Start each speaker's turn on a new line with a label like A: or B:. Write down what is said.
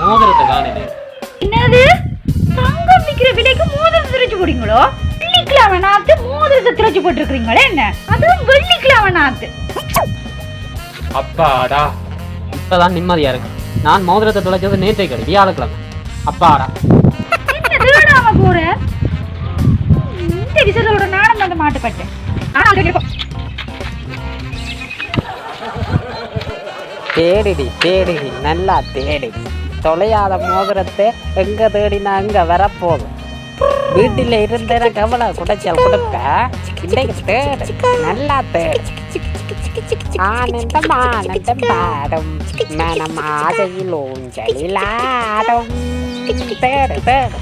A: மோதிரத்தை காணுது
B: என்னது? தங்கம் விக்கிற விலைக்கு மோதிரத்தை திரைச்சு போடுங்களோ வெள்ளிக்கிழமை நாத்து மோதிரத்தை திரைச்சு போட்டிருக்கிறீங்களே என்ன? அதுவும் வெள்ளிக்கிழமை நாத்து
A: அப்பாடா. இப்பதான் நிம்மதியா இருக்கு. நான் மோதிரத்தை தொலைச்சது நேற்றை கடி வியாழக்கிழமை. அப்பாடா.
B: என்ன திருடாம போற? இந்த விசலோட நானும் வந்து மாட்டுப்பட்டேன். ஆனா
C: தேடிடி தேடிடி நல்லா தேடி. தொலையாத மோதிரத்தை எங்க தேடினா அங்க வரப்போகும் வீட்டில் இருந்த கவலை குடைச்சல் கொடுப்ப. இன்னைக்கு தேடு நல்லா தேடு. ஆனந்தம் ஆனந்தம் பாடும் மனம் ஆசையில் ஊஞ்சலில் ஆடும் தேடு தேடு.